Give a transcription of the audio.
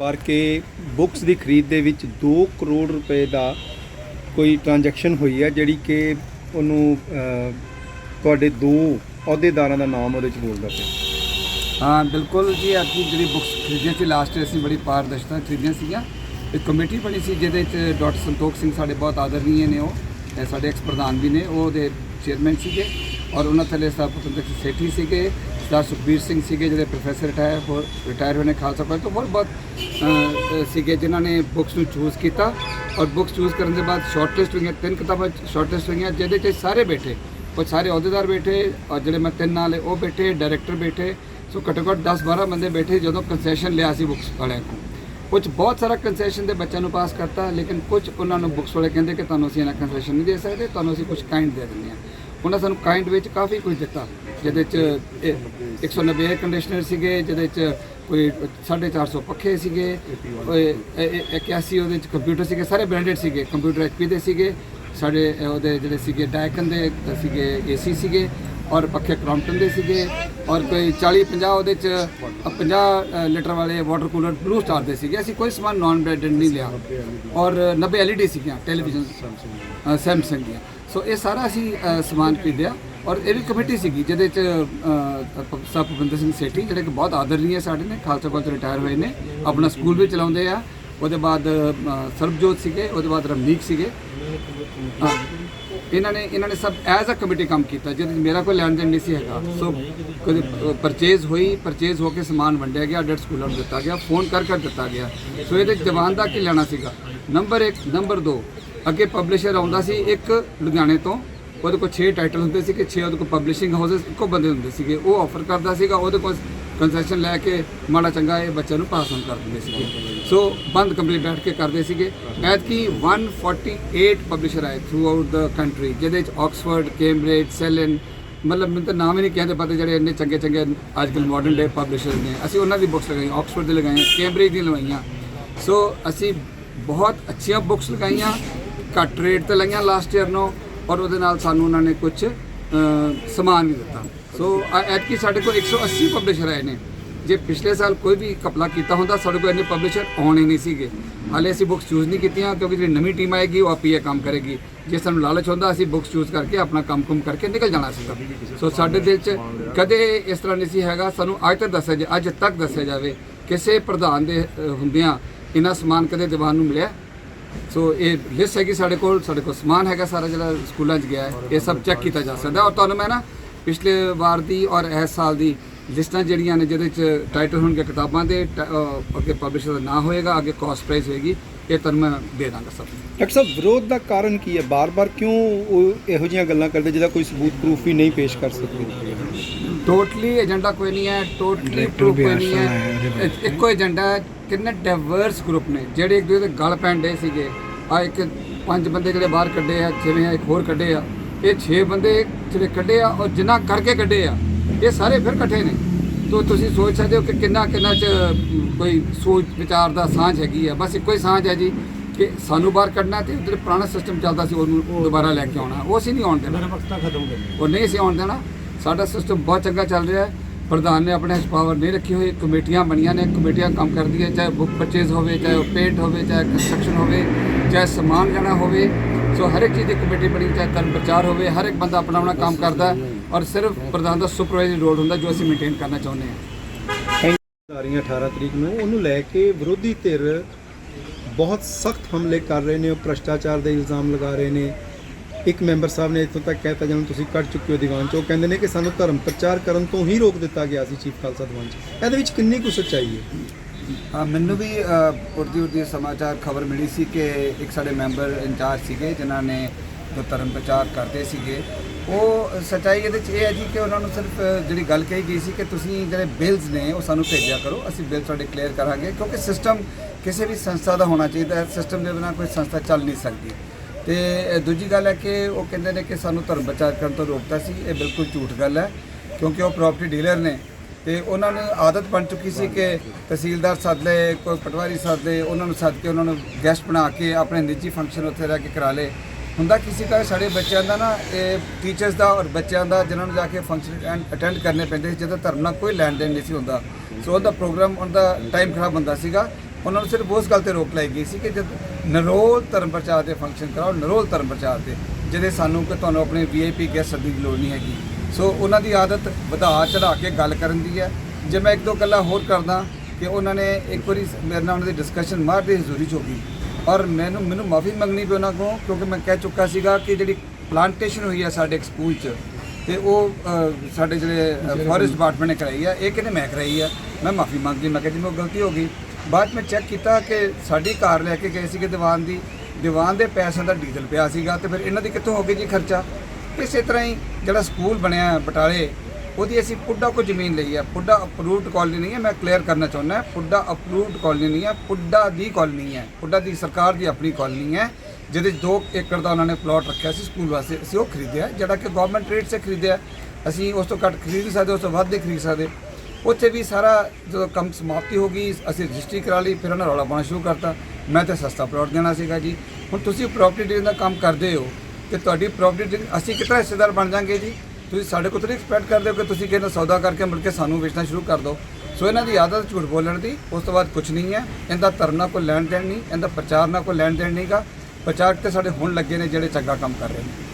ਬਾਰ ਕੇ books ਦੀ ਖਰੀਦ ਦੇ ਵਿੱਚ 2 ਕਰੋੜ ਰੁਪਏ ਦਾ ਕੋਈ ਟ੍ਰਾਂਜੈਕਸ਼ਨ ਹੋਈ ਹੈ, ਜਿਹੜੀ ਕਿ ਉਹਨੂੰ ਤੁਹਾਡੇ ਦੋ ਅਹੁਦੇਦਾਰਾਂ ਦਾ ਨਾਮ ਉਹਦੇ ਚ ਬੋਲਦਾ ਪਿਆ। ਹਾਂ, ਬਿਲਕੁਲ ਜੀ ਅਸੀਂ ਜਿਹੜੀ ਬੁੱਕਸ ਖਰੀਦੀਆਂ ਸੀ ਲਾਸਟ ਅਸੀਂ ਬੜੀ ਪਾਰਦਰਸ਼ਤਾ ਖਰੀਦੀਆਂ ਸੀਗੀਆਂ। ਇੱਕ ਕਮੇਟੀ ਬਣੀ ਸੀ, ਜਿਹਦੇ ਵਿੱਚ ਡਾਕਟਰ ਸੰਤੋਖ ਸਿੰਘ ਸਾਡੇ ਬਹੁਤ ਆਦਰਨੀय ਨੇ ਉਹ ਸਾਡੇ ਐਕਸ ਪ੍ਰਧਾਨ ਵੀ ਨੇ, ਉਹ ਉਹਦੇ ਚੇਅਰਮੈਨ ਸੀਗੇ। ਔਰ ਉਹਨਾਂ ਥੱਲੇ ਸਾਹਿਬ ਪਤੰਦਰ ਸੇਠੀ ਸੀਗੇ ਸਰਦਾਰ ਸੁਖਬੀਰ ਸਿੰਘ ਸੀਗੇ ਜਿਹੜੇ ਪ੍ਰੋਫੈਸਰ ਰਿਟਾਇਰ ਹੋ ਰਿਟਾਇਰ ਹੋਏ ਨੇ ਖਾਲਸਾ ਕਾਲਜ ਤੋਂ ਹੋਰ ਬਹੁਤ ਸੀਗੇ ਜਿਨ੍ਹਾਂ ਨੇ ਬੁੱਕਸ ਨੂੰ ਚੂਜ਼ ਕੀਤਾ ਔਰ ਬੁੱਕਸ ਚੂਜ਼ ਕਰਨ ਦੇ ਬਾਅਦ ਸ਼ਾਰਟਲਿਸਟ ਹੋਈਆਂ, ਤਿੰਨ ਕਿਤਾਬਾਂ ਸ਼ਾਰਟਲਿਸਟ ਹੋਈਆਂ, ਜਿਹਦੇ 'ਚ ਸਾਰੇ ਬੈਠੇ, ਉਹ ਸਾਰੇ ਅਹੁਦੇਦਾਰ ਬੈਠੇ ਔਰ ਜਿਹੜੇ ਮੈਂ ਤਿੰਨ ਨਾਲੇ ਉਹ ਬੈਠੇ ਡਾਇਰੈਕਟਰ ਬੈਠੇ, ਸੋ ਘੱਟੋ ਘੱਟ 10 12 ਬੰਦੇ ਬੈਠੇ ਜਦੋਂ ਕੰਸੈਸ਼ਨ ਲਿਆ ਸੀ ਬੁੱਕਸ ਵਾਲਿਆਂ ਕੋਲ। ਕੁਝ ਬਹੁਤ ਸਾਰਾ ਕੰਸੈਸ਼ਨ ਦੇ ਬੱਚਿਆਂ ਨੂੰ ਪਾਸ ਕਰਤਾ, ਲੇਕਿਨ ਕੁਝ ਉਹਨਾਂ ਨੂੰ ਬੁੱਕਸ ਵਾਲੇ ਕਹਿੰਦੇ ਕਿ ਤੁਹਾਨੂੰ ਅਸੀਂ ਇਹਨਾਂ ਕੰਸੈਸ਼ਨ ਨਹੀਂ ਦੇ ਸਕਦੇ, ਤੁਹਾਨੂੰ ਅਸੀਂ ਕੁਝ ਕਾਇੰਡ ਦੇ ਦਿੰਦੇ ਹਾਂ। ਉਹਨਾਂ ਸਾਨੂੰ ਕਾਈਂਡ ਵਿੱਚ ਕਾਫੀ ਕੁਝ ਦਿੱਤਾ। ਜਿਹਦੇ ਚ ਇਹ 190 ਏਅਰ ਕੰਡੀਸ਼ਨਰ ਸੀਗੇ ਜਿਹਦੇ ਚ ਕੋਈ 450 ਪੱਖੇ ਸੀਗੇ ਓਏ, 81 ਉਹਦੇ ਚ ਕੰਪਿਊਟਰ ਸੀਗੇ ਸਾਰੇ ਬ੍ਰਾਂਡਡ ਸੀਗੇ। ਕੰਪਿਊਟਰ ਐਚਪੀ ਦੇ ਸੀਗੇ ਸਾਡੇ ਉਹਦੇ ਜਿਹੜੇ ਸੀਗੇ ਡਾਇਕਨ ਦੇ ਸੀਗੇ ਏਸੀ ਸੀਗੇ ਔਰ ਪੱਖੇ ਕ੍ਰੌਂਪਟਨ ਦੇ ਸੀਗੇ ਔਰ ਕੋਈ 40 50 ਉਹਦੇ ਚ ਅ, 50 ਲੀਟਰ ਵਾਲੇ ਵਾਟਰ ਕੂਲਰ ਬਲੂ ਸਟਾਰ ਦੇ ਸੀਗੇ। ਅਸੀਂ ਕੋਈ ਸਮਾਨ ਨਾਨ ਬ੍ਰਾਂਡਡ ਨਹੀਂ ਲਿਆ। ਔਰ 90 ਐਲਈਡੀ ਸੀਗੀਆਂ ਟੈਲੀਵਿਜ਼ਨ ਸੈਮਸੰਗ ਦੀਆਂ। ਸੋ ਇਹ ਸਾਰਾ ਅਸੀਂ ਅ, ਸਮਾਨ ਖਰੀਦਿਆ ਔਰ ਇਹ ਵੀ ਕਮੇਟੀ ਸੀਗੀ ਜਿਹਦੇ ਚ ਅ, ਸਰ ਭੁਪਿੰਦਰ ਸਿੰਘ ਸੇਠੀ ਜਿਹੜੇ ਕਿ ਬਹੁਤ ਆਦਰਨੀय ਸਾਡੇ ਨੇ ਖਾਲਸਾ ਕੋਲ ਤੋਂ ਰਿਟਾਇਰ ਹੋਏ ਨੇ ਆਪਣਾ ਸਕੂਲ ਵੀ ਚਲਾਉਂਦੇ ਆ ਉਹਦੇ ਬਾਅਦ ਅ, ਸਰਬਜੋਤ ਸੀਗੇ ਉਹਦੇ ਬਾਅਦ ਰਮਨੀਕ ਸੀਗੇ। ਹਾਂ। ਇਹਨਾਂ ਨੇ ਇਹਨਾਂ ਨੇ ਸਭ ਐਜ਼ ਅ ਕਮੇਟੀ ਕੰਮ ਕੀਤਾ ਜਿਹਦੇ 'ਚ ਮੇਰਾ ਕੋਈ ਲੈਣ ਦੇਣ ਨਹੀਂ ਸੀ ਹੈਗਾ। ਸੋ ਕੋਈ ਪਰਚੇਜ਼ ਹੋਈ ਪਰਚੇਜ਼ ਹੋ ਕੇ ਸਮਾਨ ਵੰਡਿਆ ਗਿਆ ਡੈਡ ਸਕੂਲਾਂ ਨੂੰ ਦਿੱਤਾ ਗਿਆ ਫੋਨ ਕਰ ਕਰ ਦਿੱਤਾ ਗਿਆ। ਸੋ ਇਹਦੇ 'ਚ ਜਵਾਨ ਦਾ ਕੀ ਲੈਣਾ ਸੀਗਾ? ਨੰਬਰ 1 ਨੰਬਰ 2 ਅੱਗੇ ਪਬਲਿਸ਼ਰ ਆਉਂਦਾ ਸੀ ਇੱਕ ਲੁਧਿਆਣੇ ਤੋਂ, ਉਹਦੇ ਕੋਲ 6 ਟਾਈਟਲ ਹੁੰਦੇ ਸੀ ਕਿ 6 ਉਹਦੇ ਕੋਲ ਪਬਲਿਸ਼ਿੰਗ ਹਾਊਸਸ ਇੱਕੋ ਬੰਦੇ ਹੁੰਦੇ ਸੀਗੇ। ਉਹ ਆਫਰ ਕਰਦਾ ਸੀਗਾ, ਉਹਦੇ ਕੋਲ ਕੰਸੈਸ਼ਨ ਲੈ ਕੇ ਮਾੜਾ ਚੰਗਾ ਇਹ ਬੱਚਿਆਂ ਨੂੰ ਪਾਸ on ਕਰ ਦਿੰਦੇ ਸੀਗੇ। ਸੋ ਬੰਦ ਕੰਪਨੀ ਬੈਠ ਕੇ ਕਰਦੇ ਸੀਗੇ। ਐਤਕੀ 148 ਪਬਲਿਸ਼ਰ ਆਏ ਥਰੂ ਆਊਟ ਦਾ ਕੰਟਰੀ ਜਿਹਦੇ ਵਿੱਚ ਆਕਸਫੋਰਡ ਕੈਂਬਰਿਜ ਸੈਲਨ ਮਤਲਬ ਮੈਨੂੰ ਤਾਂ ਨਾਮ ਹੀ ਨਹੀਂ ਕਹਿੰਦੇ ਪਤਾ ਜਿਹੜੇ ਇੰਨੇ ਚੰਗੇ ਚੰਗੇ ਅੱਜ ਕੱਲ੍ਹ ਮਾਡਰਨ ਡੇ ਪਬਲਿਸ਼ਰ ਨੇ। ਅਸੀਂ ਉਹਨਾਂ ਦੀ ਬੁੱਕਸ ਲਗਾਈਆਂ ਆਕਸਫੋਰਡ ਦੀ ਲਗਾਈਆਂ ਕੈਂਬਰਿਜ ਦੀ ਲਗਾਈਆਂ ਸੋ ਅਸੀਂ ਬਹੁਤ ਅੱਛੀਆਂ ਬੁੱਕਸ ਲਗਾਈਆਂ। ਘੱਟ ਰੇਟ ਤੇ ਲਈਆਂ ਲਾਸਟ ਈਅਰ ਨੂੰ ਔਰ ਉਹਦੇ ਨਾਲ ਸਾਨੂੰ ਉਹਨਾਂ ਨੇ ਕੁਝ ਸਮਾਨ ਵੀ ਦਿੱਤਾ। ਸੋ ਐਤਕੀ ਸਾਡੇ ਕੋਲ 180 ਪਬਲਿਸ਼ਰ ਆਏ ਨੇ। ਜੇ ਪਿਛਲੇ ਸਾਲ ਕੋਈ ਵੀ ਕਪਲਾ ਕੀਤਾ ਹੁੰਦਾ, ਸਾਡੇ ਕੋਲ ਇੰਨੇ ਪਬਲਿਸ਼ਰ ਆਉਣੇ ਨਹੀਂ ਸੀਗੇ। ਹਾਲੇ ਅਸੀਂ ਬੁੱਕਸ ਚੂਜ਼ ਨਹੀਂ ਕੀਤੀਆਂ, ਕਿਉਂਕਿ ਜਿਹੜੀ ਨਵੀਂ ਟੀਮ ਆਏਗੀ, ਉਹ ਆਪੀ ਇਹ ਕੰਮ ਕਰੇਗੀ। ਜੇ ਸਾਨੂੰ ਲਾਲਚ ਹੁੰਦਾ, ਅਸੀਂ ਬੁੱਕਸ ਚੂਜ਼ ਕਰਕੇ ਆਪਣਾ ਕੰਮ-ਕੁਮ ਕਰਕੇ ਨਿਕਲ ਜਾਣਾ ਸੀਗਾ। ਸੋ ਸਾਡੇ ਦਿਲ 'ਚ ਕਦੇ ਇਸ ਤਰ੍ਹਾਂ ਨਹੀਂ ਸੀ ਹੈਗਾ। ਸਾਨੂੰ ਅੱਜ ਤੱਕ ਦੱਸਿਆ ਜਾ, ਅੱਜ ਤੱਕ ਦੱਸਿਆ ਜਾਵੇ, ਕਿਸੇ ਪ੍ਰਧਾਨ ਦੇ ਹੁੰਦਿਆਂ ਇਹਨਾਂ ਸਮਾਨ ਕਦੇ ਦੀਵਾਨ ਨੂੰ ਮਿਲਿਆ? ਸੋ ਇਹ ਲਿਸਟ ਹੈਗੀ ਸਾਡੇ ਕੋਲ ਸਾਡੇ ਕੋਲ ਸਮਾਨ ਹੈਗਾ ਸਾਰਾ ਜਿਹੜਾ ਸਕੂਲਾਂ 'ਚ ਗਿਆ ਹੈ ਇਹ ਸਭ ਚੈੱਕ ਕੀਤਾ ਜਾ ਸਕਦਾ ਔਰ ਤੁਹਾਨੂੰ ਮੈਂ ਨਾ ਪਿਛਲੇ ਵਾਰ ਦੀ ਔਰ ਇਸ ਸਾਲ ਦੀ ਲਿਸਟਾਂ ਜਿਹੜੀਆਂ ਨੇ ਜਿਹਦੇ 'ਚ ਟਾਈਟਲ ਹੋਣਗੇ ਕਿਤਾਬਾਂ ਦੇ ਅੱਗੇ ਪਬਲਿਸ਼ਰ ਦਾ ਨਾਂ ਹੋਏਗਾ ਅੱਗੇ ਕਾਸਟ ਪ੍ਰਾਈਸ ਹੋਏਗੀ ਇਹ ਤੁਹਾਨੂੰ ਮੈਂ ਦੇ ਦਾਂਗਾ ਸਭ ਡਾਕਟਰ ਸਾਹਿਬ ਵਿਰੋਧ ਦਾ ਕਾਰਨ ਕੀ ਹੈ? ਬਾਰ-ਬਾਰ ਕਿਉਂ ਉਹ ਇਹੋ ਜਿਹੀਆਂ ਗੱਲਾਂ ਕਰਦੇ ਜਿਹਦਾ ਕੋਈ ਸਬੂਤ ਪ੍ਰੂਫ ਵੀ ਨਹੀਂ ਪੇਸ਼ ਕਰ ਸਕਦੇ? ਟੋਟਲੀ ਏਜੰਡਾ ਕੋਈ ਨਹੀਂ ਹੈ ਟੋਟਲੀ ਪ੍ਰੂਫ ਕੋਈ ਨਹੀਂ ਹੈ। ਇੱਕੋ ਏਜੰਡਾ ਹੈ ਕਿੰਨੇ ਡਾਈਵਰਸ ਗਰੁੱਪ ਨੇ ਜਿਹੜੇ ਇੱਕ ਦੂਜੇ ਦੇ ਗਲ ਪੈਂਦੇ ਸੀਗੇ। ਆ ਇੱਕ ਪੰਜ ਬੰਦੇ ਜਿਹੜੇ ਬਾਹਰ ਕੱਢੇ ਆ ਛੇਵੇਂ ਆ ਇੱਕ ਹੋਰ ਕੱਢੇ ਆ। ਇਹ 6 ਬੰਦੇ ਜਿਹੜੇ ਕੱਢੇ ਆ ਔਰ ਜਿਨ੍ਹਾਂ ਕਰਕੇ ਕੱਢੇ ਆ ਇਹ ਸਾਰੇ ਫਿਰ ਇਕੱਠੇ ਨੇ। ਤੋ ਤੁਸੀਂ ਸੋਚ ਸਕਦੇ ਹੋ ਕਿ ਕਿੰਨਾ ਕਿੰਨਾ ਚ ਕੋਈ ਸੋਚ ਵਿਚਾਰ ਦਾ ਸਾਂਝ ਹੈਗੀ ਆ। ਬਸ ਇੱਕੋ ਹੀ ਸਾਂਝ ਹੈ ਜੀ ਕਿ ਸਾਨੂੰ ਬਾਹਰ ਕੱਢਣਾ ਤੇ ਜਿਹੜਾ ਪੁਰਾਣਾ ਸਿਸਟਮ ਚੱਲਦਾ ਸੀ ਉਹਨੂੰ ਦੁਬਾਰਾ ਲੈ ਕੇ ਆਉਣਾ। ਉਹ ਅਸੀਂ ਨਹੀਂ ਆਉਣ ਦੇਣਾ। ਉਹ ਨਹੀਂ ਅਸੀਂ ਆਉਣ ਦੇਣਾ। ਸਾਡਾ ਸਿਸਟਮ ਬਹੁਤ ਚੰਗਾ ਚੱਲ ਰਿਹਾ ਹੈ। ਪ੍ਰਧਾਨ ਨੇ ਆਪਣੇ ਪਾਵਰ ਨਹੀਂ ਰੱਖੀ ਹੋਈ ਕਮੇਟੀਆਂ ਬਣੀਆਂ ਨੇ, ਕਮੇਟੀਆਂ ਕੰਮ ਕਰਦੀਆਂ ਚਾਹੇ ਬੁੱਕ ਪਰਚੇਜ਼ ਹੋਵੇ, ਚਾਹੇ ਪੇਂਟ ਹੋਵੇ, ਚਾਹੇ ਕੰਸਟਰਕਸ਼ਨ ਹੋਵੇ, ਚਾਹੇ ਸਮਾਨ ਲੈਣਾ ਹੋਵੇ, ਸੋ ਹਰ ਇੱਕ ਚੀਜ਼ ਦੀ ਕਮੇਟੀ ਬਣੀ, ਚਾਹੇ ਧਰਮ ਪ੍ਰਚਾਰ ਹੋਵੇ, ਹਰ ਇੱਕ ਬੰਦਾ ਆਪਣਾ ਆਪਣਾ ਕੰਮ ਕਰਦਾ ਔਰ ਸਿਰਫ ਪ੍ਰਧਾਨ ਦਾ ਸੁਪਰਵਾਈਜ਼ਰੀ ਰੋਲ ਹੁੰਦਾ, ਜੋ ਅਸੀਂ ਮੇਨਟੇਨ ਕਰਨਾ ਚਾਹੁੰਦੇ ਹਾਂ। ਸਾਰੀਆਂ 18 ਤਰੀਕ ਨੂੰ ਉਹਨੂੰ ਲੈ ਕੇ ਵਿਰੋਧੀ ਧਿਰ ਬਹੁਤ ਸਖਤ ਹਮਲੇ ਕਰ ਰਹੇ ਨੇ, ਉਹ ਭ੍ਰਸ਼ਟਾਚਾਰ ਦੇ ਇਲਜ਼ਾਮ ਲਗਾ ਰਹੇ ਨੇ। ਇੱਕ ਮੈਂਬਰ ਸਾਹਿਬ ਨੇ ਇੱਥੋਂ ਤੱਕ ਕਹਿਤਾ ਜਦੋਂ ਤੁਸੀਂ ਕੱਢ ਚੁੱਕੇ ਹੋ ਦੀਵਾਨ ਚੋਂ ਉਹ ਕਹਿੰਦੇ ਨੇ ਕਿ ਸਾਨੂੰ ਧਰਮ ਪ੍ਰਚਾਰ ਕਰਨ ਤੋਂ ਹੀ ਰੋਕ ਦਿੱਤਾ ਗਿਆ ਸੀ ਚੀਫ ਖਾਲਸਾ ਦੀਵਾਨ ਚ ਇਹਦੇ ਵਿੱਚ ਕਿੰਨੀ ਕੁ ਸੱਚਾਈ ਹੈ? ਅ, ਮੈਨੂੰ ਵੀ ਉਰਦੀ ਉਰਦੀ ਸਮਾਚਾਰ ਖਬਰ ਮਿਲੀ ਸੀ ਕਿ ਇੱਕ ਸਾਡੇ ਮੈਂਬਰ ਇੰਚਾਰਜ ਸੀਗੇ ਜਿਨ੍ਹਾਂ ਨੇ ਜੋ ਧਰਮ ਪ੍ਰਚਾਰ ਕਰਦੇ ਸੀਗੇ ਉਹ ਸੱਚਾਈ ਇਹਦੇ ਚ ਇਹ ਹੈ ਜੀ ਕਿ ਉਹਨਾਂ ਨੂੰ ਸਿਰਫ ਜਿਹੜੀ ਗੱਲ ਕਹੀ ਗਈ ਸੀ ਕਿ ਤੁਸੀਂ ਜਿਹੜੇ ਬਿਲਸ ਨੇ ਉਹ ਸਾਨੂੰ ਭੇਜਿਆ ਕਰੋ ਅਸੀਂ ਬਿਲ ਤੁਹਾਡੇ ਕਲੀਅਰ ਕਰਾਂਗੇ ਕਿਉਂਕਿ ਸਿਸਟਮ ਕਿਸੇ ਵੀ ਸੰਸਥਾ ਦਾ ਹੋਣਾ ਚਾਹੀਦਾ ਹੈ ਸਿਸਟਮ ਦੇ ਬਿਨਾਂ ਕੋਈ ਸੰਸਥਾ ਚੱਲ ਨਹੀਂ ਸਕਦੀ। ਤੇ ਦੂਜੀ ਗੱਲ ਹੈ ਕਿ ਉਹ ਕਹਿੰਦੇ ਨੇ ਕਿ ਸਾਨੂੰ ਧਰਮ ਪ੍ਰਚਾਰ ਕਰਨ ਤੋਂ ਰੋਕਤਾ ਸੀ, ਇਹ ਬਿਲਕੁਲ ਝੂਠ ਗੱਲ ਹੈ, ਕਿਉਂਕਿ ਉਹ ਪ੍ਰਾਪਰਟੀ ਡੀਲਰ ਨੇ ਤੇ ਉਹਨਾਂ ਨੂੰ ਆਦਤ ਬਣ ਚੁੱਕੀ ਸੀ ਕਿ ਤਹਿਸੀਲਦਾਰ ਸੱਦ ਲਏ ਕੋਈ ਪਟਵਾਰੀ ਸੱਦ ਲਏ ਉਹਨਾਂ ਨੂੰ ਸੱਦ ਕੇ ਉਹਨਾਂ ਨੂੰ ਗੈਸਟ ਬਣਾ ਕੇ ਆਪਣੇ ਨਿੱਜੀ ਫੰਕਸ਼ਨ ਉੱਥੇ ਰਹਿ ਕੇ ਕਰਾ ਲਏ ਹੁੰਦਾ ਕਿਸੇ ਦਾ ਸਾਡੇ ਬੱਚਿਆਂ ਦਾ ਨਾ, ਇਹ ਟੀਚਰਸ ਦਾ ਔਰ ਬੱਚਿਆਂ ਦਾ ਜਿਹਨਾਂ ਨੂੰ ਜਾ ਕੇ ਫੰਕਸ਼ਨ ਅਟੈਂਡ ਕਰਨੇ ਪੈਂਦੇ ਸੀ, ਜਦੋਂ ਧਰਮ ਨਾਲ ਕੋਈ ਲੈਣ ਦੇਣ ਨਹੀਂ ਸੀ ਹੁੰਦਾ। ਸੋ ਉਹਦਾ ਪ੍ਰੋਗਰਾਮ ਉਹਦਾ ਟਾਈਮ ਖਰਾਬ ਹੁੰਦਾ ਸੀਗਾ। ਉਹਨਾਂ ਨੂੰ ਸਿਰਫ ਉਸ ਗੱਲ ਤੇ ਰੋਕ ਲਾਈ ਗਈ ਸੀ ਕਿ ਜਦ ਨਰੋਲ ਧਰਮ ਪ੍ਰਚਾਰ ਦੇ ਫੰਕਸ਼ਨ ਕਰਾਓ ਨਰੋਲ ਧਰਮ ਪ੍ਰਚਾਰ ਦੇ ਜਿਹਦੇ ਸਾਨੂੰ ਕਿ ਤੁਹਾਨੂੰ ਆਪਣੇ ਵੀਆਈਪੀ ਗੈਸਟ ਸੱਦਣ ਦੀ ਲੋੜ ਨਹੀਂ ਹੈਗੀ। ਸੋ ਉਹਨਾਂ ਦੀ ਆਦਤ ਵਧਾ ਚੜਾ ਕੇ ਗੱਲ ਕਰਨ ਦੀ ਹੈ। ਜੇ ਮੈਂ ਇੱਕ ਦੋ ਗੱਲਾਂ ਹੋਰ ਕਰਦਾ ਕਿ ਉਹਨਾਂ ਨੇ ਇੱਕ ਵਾਰੀ ਮੇਰੇ ਨਾਲ ਉਹਨਾਂ ਦੀ ਡਿਸਕਸ਼ਨ ਮਾਰ ਦੀ ਹਜ਼ੂਰੀ ਚ ਹੋ ਗਈ। ਔਰ ਮੈਨੂੰ ਮੈਨੂੰ ਮਾਫੀ ਮੰਗਣੀ ਪਈ ਉਹਨਾਂ ਕੋਲ ਕਿਉਂਕਿ ਮੈਂ ਕਹਿ ਚੁੱਕਾ ਸੀਗਾ ਕਿ ਜਿਹੜੀ ਪਲਾਂਟੇਸ਼ਨ ਹੋਈ ਹੈ ਸਾਡੇ ਸਕੂਲ 'ਚ ਤੇ ਉਹ ਸਾਡੇ ਜਿਹੜੇ ਫੋਰੈਸਟ ਡਿਪਾਰਟਮੈਂਟ ਨੇ ਕਰਾਈ ਆ ਇਹ ਕਹਿੰਦੇ ਮੈਂ ਕਰਾਈ ਆ ਮੈਂ ਮਾਫੀ ਮੰਗਦੀ ਮੈਂ ਕਿਹਾ ਜੀ ਮੇਰੇ ਗਲਤੀ ਹੋ ਗਈ। ਬਾਅਦ 'ਚ ਮੈਂ ਚੈੱਕ ਕੀਤਾ ਕਿ ਸਾਡੀ ਕਾਰ ਲੈ ਕੇ ਗਏ ਸੀਗੇ ਦੀਵਾਨ ਦੀ। ਦੀਵਾਨ ਦੇ ਪੈਸਿਆਂ ਦਾ ਡੀਜ਼ਲ ਪਿਆ ਸੀਗਾ ਤੇ ਫਿਰ ਇਹਨਾਂ ਦੀ ਕਿੱਥੋਂ ਹੋ ਗਈ ਜੀ ਖਰਚਾ? ਇਸੇ ਤਰ੍ਹਾਂ ਹੀ ਜਿਹੜਾ ਸਕੂਲ ਬਣਿਆ ਬਟਾਲੇ, ਉਹਦੀ ਅਸੀਂ ਪੁੱਡਾ ਕੋ ਜ਼ਮੀਨ ਲਈ ਹੈ। ਪੁੱਡਾ ਅਪਰੂਵਡ ਕਾਲਨੀ ਨਹੀਂ ਹੈ, ਮੈਂ ਕਲੀਅਰ ਕਰਨਾ ਚਾਹੁੰਦਾ ਪੁੱਡਾ ਅਪਰੂਵਡ ਕਾਲਨੀ ਨਹੀਂ ਹੈ, ਪੁੱਡਾ ਦੀ ਕਾਲਨੀ ਹੈ। ਪੁੱਡਾ ਦੀ ਸਰਕਾਰ ਦੀ ਆਪਣੀ ਕਾਲਨੀ ਹੈ, ਜਿਹਦੇ 'ਚ 2 ਏਕੜ ਦਾ ਉਹਨਾਂ ਨੇ ਪਲਾਟ ਰੱਖਿਆ ਸੀ ਸਕੂਲ ਵਾਸਤੇ। ਅਸੀਂ ਉਹ ਖਰੀਦਿਆ, ਜਿਹੜਾ ਕਿ ਗਵਰਨਮੈਂਟ ਰੇਟ 'ਤੇ ਖਰੀਦਿਆ। ਅਸੀਂ ਉਸ ਤੋਂ ਘੱਟ ਖਰੀਦ ਨਹੀਂ ਸਕਦੇ, ਉਸ ਤੋਂ ਵੱਧ ਨਹੀਂ ਖਰੀਦ ਸਕਦੇ। ਉੱਥੇ ਵੀ ਸਾਰਾ ਜਦੋਂ ਕੰਮ ਸਮਾਪਤੀ ਹੋ ਗਈ, ਅਸੀਂ ਰਜਿਸਟਰੀ ਕਰਾ ਲਈ, ਫਿਰ ਉਹਨਾਂ ਰੌਲਾ ਪਾਉਣਾ ਸ਼ੁਰੂ ਕਰਤਾ। ਮੈਂ ਤਾਂ ਸਸਤਾ ਪਲਾਟ ਦੇਣਾ ਸੀਗਾ ਜੀ। ਹੁਣ ਤੁਸੀਂ ਪ੍ਰਾਪਰਟੀ ਡੀਲਿੰਗ ਦਾ ਕੰਮ ਕਰਦੇ ਹੋ ਤੇ ਤੁਹਾਡੀ ਪ੍ਰਾਪਰਟੀ ਡੀਲਿੰਗ ਅਸੀਂ ਕਿਤਨਾ ਹਿੱਸੇਦਾਰ ਬਣ ਜਾਾਂਗੇ ਜੀ? ਤੁਸੀਂ ਸਾਡੇ ਕੋਲ ਤਾਂ ਐਕਸਪੈਕਟ ਕਰਦੇ ਹੋ ਕਿ ਤੁਸੀਂ ਕਿਸੇ ਸੌਦਾ ਕਰਕੇ ਮੁੜ ਕੇ ਸਾਨੂੰ ਵੇਚਣਾ ਸ਼ੁਰੂ ਕਰ ਦਿਓ। ਸੋ ਇਹਨਾਂ ਦੀ ਆਦਤ ਝੂਠ ਬੋਲਣ ਦੀ, ਉਸ ਤੋਂ ਬਾਅਦ ਕੁਝ ਨਹੀਂ ਹੈ। ਇਹਦਾ ਧਰਨਾ ਕੋਈ ਲੈਣ ਦੇਣ ਨਹੀਂ, ਇਹਦਾ ਪ੍ਰਚਾਰ ਨਾਲ ਕੋਈ ਲੈਣ ਦੇਣ ਨਹੀਂਗਾ। ਪ੍ਰਚਾਰਕ ਤੇ ਸਾਡੇ ਹੁਣ ਲੱਗੇ ਨੇ ਜਿਹੜੇ ਚੰਗਾ ਕੰਮ ਕਰ ਰਹੇ ਨੇ।